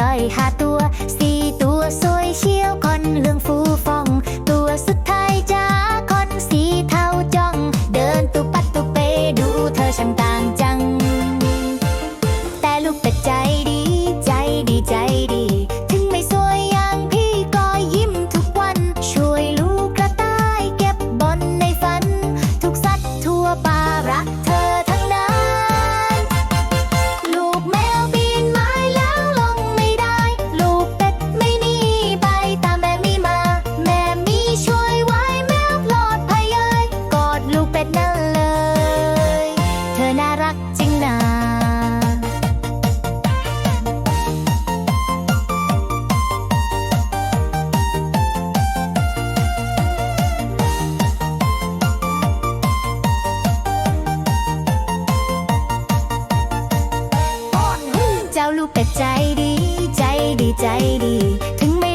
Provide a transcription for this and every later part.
นอยหาตัวสี รักจริงนะเจ้าลูกเป็ดใจดี ใจดีใจดี ถึงไม่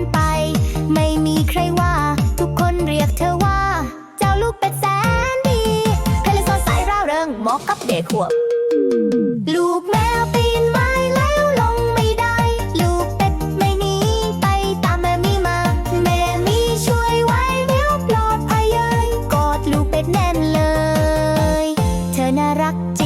นไป ไม่มีใครว่า ทุกคนเรียกเธอว่า เจ้าลูกเป็ดแสนดีเพลงสดใสร่าเริงหมอะกับเด็กขวบ ลูกแมวปีนไม้แล้วลงไม่ได้ ลูกเป็ดไม่หนีไปตามแม่มีมา แม่มีช่วยไว้เดี๋ยวปลอดภัยเยยกอดลูกเป็ดแน่นเลย เธอน่ารักจริง